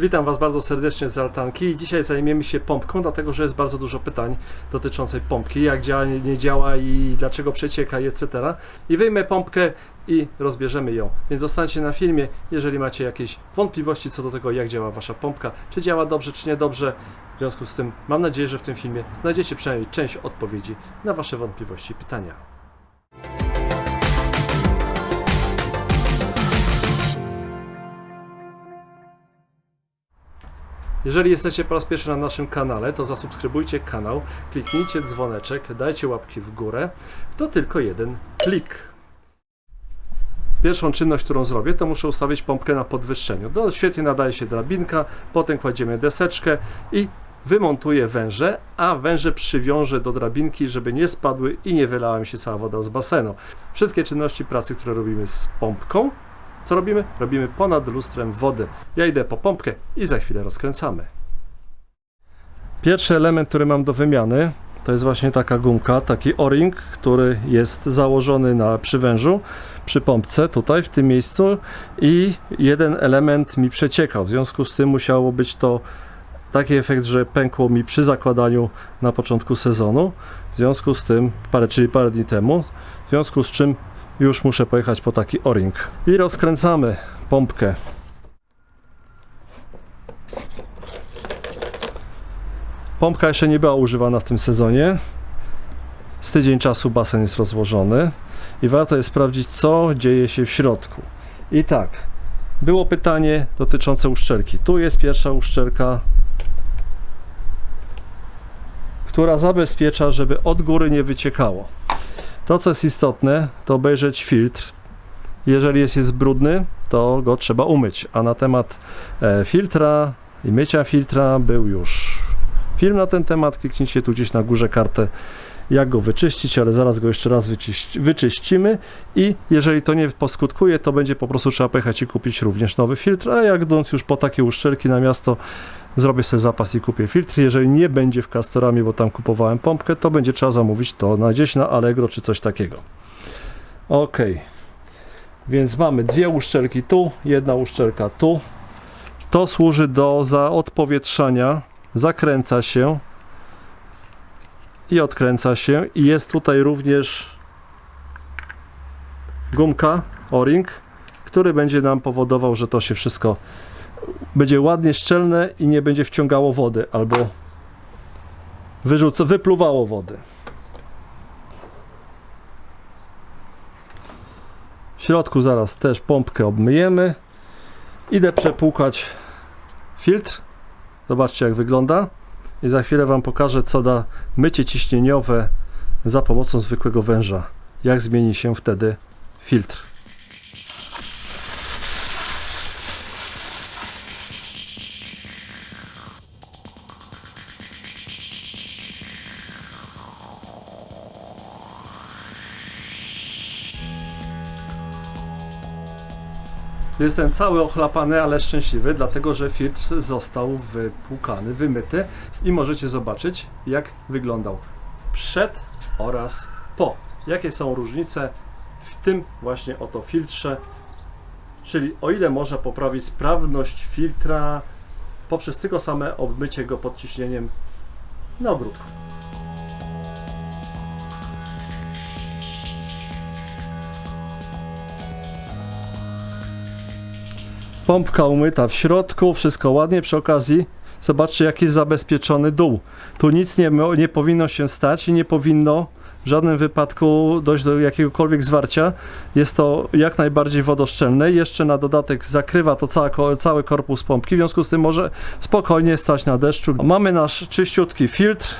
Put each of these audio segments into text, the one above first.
Witam Was bardzo serdecznie z altanki i dzisiaj zajmiemy się pompką, dlatego że jest bardzo dużo pytań dotyczących pompki, jak działa, nie, działa i dlaczego przecieka etc. I wyjmę pompkę i rozbierzemy ją. Więc zostańcie na filmie, jeżeli macie jakieś wątpliwości co do tego, jak działa Wasza pompka, czy działa dobrze, czy niedobrze. W związku z tym mam nadzieję, że w tym filmie znajdziecie przynajmniej część odpowiedzi na Wasze wątpliwości i pytania. Jeżeli jesteście po raz pierwszy na naszym kanale, to zasubskrybujcie kanał, kliknijcie dzwoneczek, dajcie łapki w górę. To tylko jeden klik. Pierwszą czynność, którą zrobię, to muszę ustawić pompkę na podwyższeniu. Do, świetnie nadaje się drabinka, potem kładziemy deseczkę i wymontuję węże, a węże przywiążę do drabinki, żeby nie spadły i nie wylała mi się cała woda z basenu. Wszystkie czynności pracy, które robimy z pompką, co robimy? Robimy ponad lustrem wody. Ja idę po pompkę i za chwilę rozkręcamy. Pierwszy element, który mam do wymiany, to jest właśnie taka gumka, taki o-ring, który jest założony na przywężu, przy pompce, tutaj w tym miejscu i jeden element mi przeciekał. W związku z tym musiało być to taki efekt, że pękło mi przy zakładaniu na początku sezonu. W związku z tym, parę, czyli parę dni temu, w związku z czym już muszę pojechać po taki o-ring. I rozkręcamy pompkę. Pompka jeszcze nie była używana w tym sezonie. Z tydzień czasu basen jest rozłożony i warto jest sprawdzić, co dzieje się w środku. I tak, było pytanie dotyczące uszczelki. Tu jest pierwsza uszczelka, która zabezpiecza, żeby od góry nie wyciekało. To, co jest istotne, to obejrzeć filtr. Jeżeli jest, jest brudny, to go trzeba umyć. A na temat e, filtra i mycia filtra był już film na ten temat. Kliknijcie tu gdzieś na górze kartę, jak go wyczyścić, ale zaraz go jeszcze raz wyczyś, wyczyścimy. I jeżeli to nie poskutkuje, to będzie po prostu trzeba pojechać i kupić również nowy filtr. A jak idąc już po takie uszczelki na miasto, zrobię sobie zapas i kupię filtr. Jeżeli nie będzie w Castoramie, bo tam kupowałem pompkę, to będzie trzeba zamówić to na gdzieś na Allegro czy coś takiego. Ok. Więc mamy dwie uszczelki tu, jedna uszczelka tu. To służy do zaodpowietrzania. Zakręca się i odkręca się. I jest tutaj również gumka, o-ring, który będzie nam powodował, że to się wszystko będzie ładnie szczelne i nie będzie wciągało wody albo wyrzuca, wypluwało wody. W środku zaraz też pompkę obmyjemy. Idę przepłukać filtr. Zobaczcie jak wygląda. I za chwilę Wam pokażę co da mycie ciśnieniowe za pomocą zwykłego węża. Jak zmieni się wtedy filtr. Jestem cały ochlapany, ale szczęśliwy, dlatego że filtr został wypłukany, wymyty i możecie zobaczyć, jak wyglądał przed oraz po. Jakie są różnice w tym właśnie oto filtrze, czyli o ile można poprawić sprawność filtra poprzez tylko same obmycie go pod ciśnieniem na. Pompka umyta w środku, wszystko ładnie. Przy okazji zobaczcie jaki jest zabezpieczony dół. Tu nic nie, nie powinno się stać i nie powinno w żadnym wypadku dojść do jakiegokolwiek zwarcia. Jest to jak najbardziej wodoszczelne. Jeszcze na dodatek zakrywa to cała, cały korpus pompki, w związku z tym może spokojnie stać na deszczu. Mamy nasz czyściutki filtr.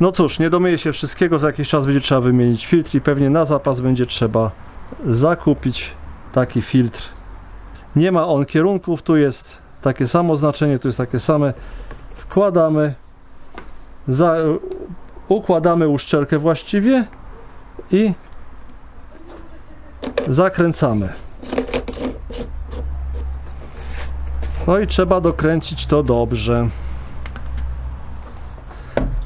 No cóż, nie domyje się wszystkiego, za jakiś czas będzie trzeba wymienić filtr i pewnie na zapas będzie trzeba zakupić taki filtr nie ma on kierunków, tu jest takie samo znaczenie, tu jest takie same. Wkładamy, za, układamy uszczelkę właściwie i zakręcamy. No i trzeba dokręcić to dobrze.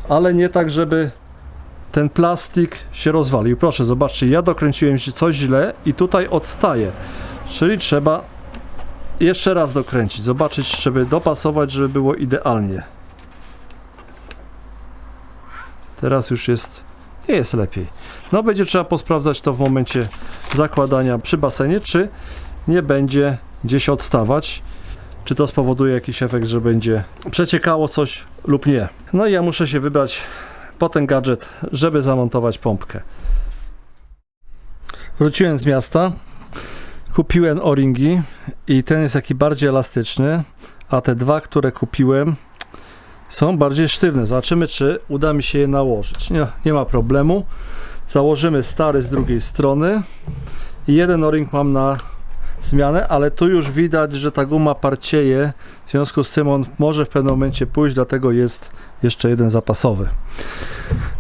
Ale nie tak, żeby ten plastik się rozwalił. Proszę, zobaczcie, ja dokręciłem się coś źle i tutaj odstaje. Czyli trzeba jeszcze raz dokręcić, zobaczyć, żeby dopasować, żeby było idealnie. Teraz już jest, nie jest lepiej. No będzie trzeba posprawdzać to w momencie zakładania przy basenie, czy nie będzie gdzieś odstawać, czy to spowoduje jakiś efekt, że będzie przeciekało coś lub nie. No i ja muszę się wybrać po ten gadżet, żeby zamontować pompkę. Wróciłem z miasta, kupiłem o-ringi i ten jest taki bardziej elastyczny, a te dwa, które kupiłem są bardziej sztywne. Zobaczymy, czy uda mi się je nałożyć. Nie, nie ma problemu. Założymy stary z drugiej strony. I jeden o-ring mam na zmianę, ale tu już widać, że ta guma parcieje. W związku z tym on może w pewnym momencie pójść, dlatego jest jeszcze jeden zapasowy.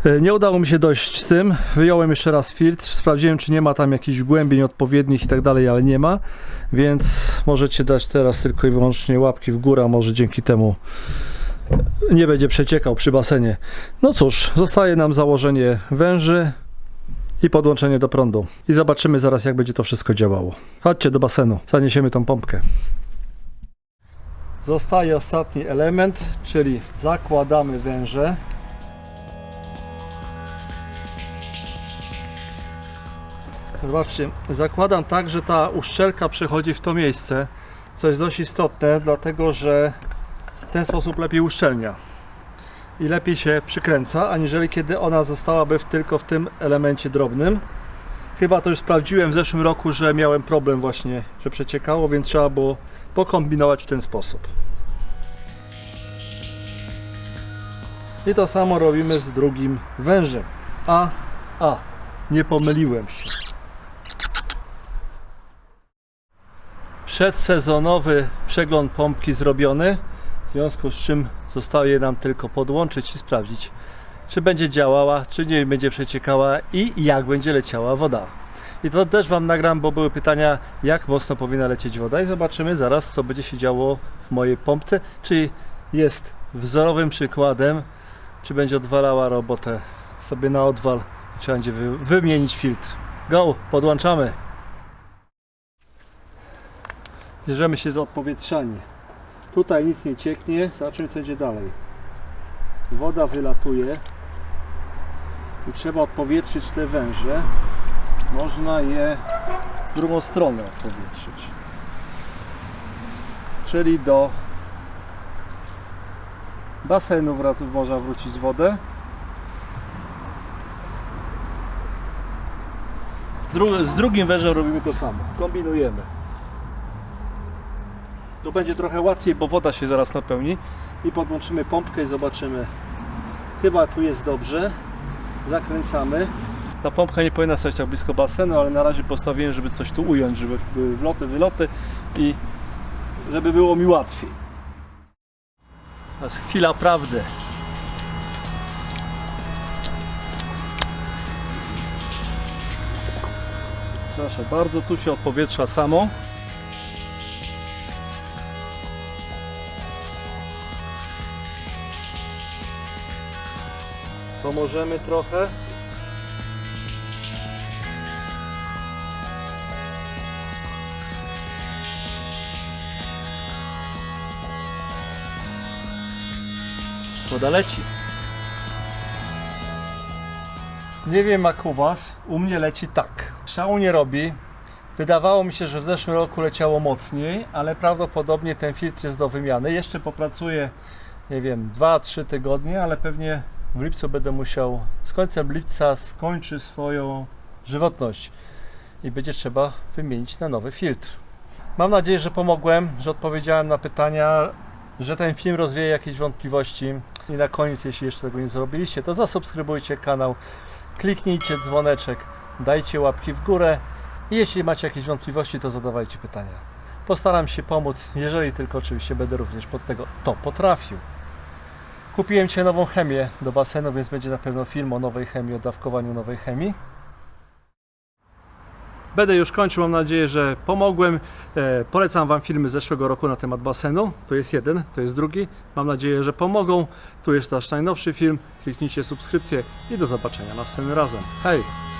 E, Nie udało mi się dojść z tym. Wyjąłem jeszcze raz filtr, sprawdziłem, czy nie ma tam jakichś głębień odpowiednich i tak dalej, ale nie ma. Więc możecie dać teraz tylko i wyłącznie łapki w górę, może dzięki temu nie będzie przeciekał przy basenie. No cóż, zostaje nam założenie węży i podłączenie do prądu. I zobaczymy zaraz, jak będzie to wszystko działało. Chodźcie do basenu, zaniesiemy tą pompkę. Zostaje ostatni element, czyli zakładamy węże. Zobaczcie, zakładam tak, że ta uszczelka przechodzi w to miejsce, co jest dość istotne, dlatego że w ten sposób lepiej uszczelnia i lepiej się przykręca, aniżeli kiedy ona zostałaby w, tylko w tym elemencie drobnym. Chyba to już sprawdziłem w zeszłym roku, że miałem problem właśnie, że przeciekało, więc trzeba było pokombinować w ten sposób. I to samo robimy z drugim wężem. A, a, nie pomyliłem się. Przedsezonowy przegląd pompki zrobiony, w związku z czym zostaje nam tylko podłączyć i sprawdzić, czy będzie działała, czy nie będzie przeciekała i jak będzie leciała woda. I to też Wam nagram, bo były pytania, jak mocno powinna lecieć woda i zobaczymy zaraz, co będzie się działo w mojej pompce, czy jest wzorowym przykładem, czy będzie odwalała robotę sobie na odwal, trzeba będzie wy- wymienić filtr. Go, podłączamy. Bierzemy się za odpowietrzanie. Tutaj nic nie cieknie, zobaczymy co będzie dalej. Woda wylatuje i trzeba odpowietrzyć te węże. Można je w drugą stronę odpowietrzyć. Czyli do basenu można wrócić wodę. Z drugim wężem robimy to samo. Kombinujemy. To będzie trochę łatwiej, bo woda się zaraz napełni i podłączymy pompkę i zobaczymy. Chyba tu jest dobrze. Zakręcamy. Ta pompka nie powinna stać tak blisko basenu, ale na razie postawiłem, żeby coś tu ująć, żeby były wloty, wyloty i żeby było mi łatwiej. To jest chwila prawdy. Proszę bardzo, tu się odpowietrza samo. Pomożemy trochę. Woda leci. Nie wiem jak u Was, u mnie leci tak. Szału nie robi. Wydawało mi się, że w zeszłym roku leciało mocniej, ale prawdopodobnie ten filtr jest do wymiany. Jeszcze popracuję, nie wiem, 2-3 tygodnie, ale pewnie w lipcu będę musiał, z końcem lipca skończy swoją żywotność i będzie trzeba wymienić na nowy filtr. Mam nadzieję, że pomogłem, że odpowiedziałem na pytania, że ten film rozwieje jakieś wątpliwości. I na koniec, jeśli jeszcze tego nie zrobiliście, to zasubskrybujcie kanał, kliknijcie dzwoneczek, dajcie łapki w górę i jeśli macie jakieś wątpliwości, to zadawajcie pytania. Postaram się pomóc, jeżeli tylko oczywiście będę również pod tego to potrafił. Kupiłem Cię nową chemię do basenu, więc będzie na pewno film o nowej chemii, o dawkowaniu nowej chemii. Będę już kończył, mam nadzieję, że pomogłem. E, polecam Wam filmy z zeszłego roku na temat basenu. To jest jeden, to jest drugi. Mam nadzieję, że pomogą. Tu jest nasz najnowszy film. Kliknijcie subskrypcję i do zobaczenia następnym razem. Hej!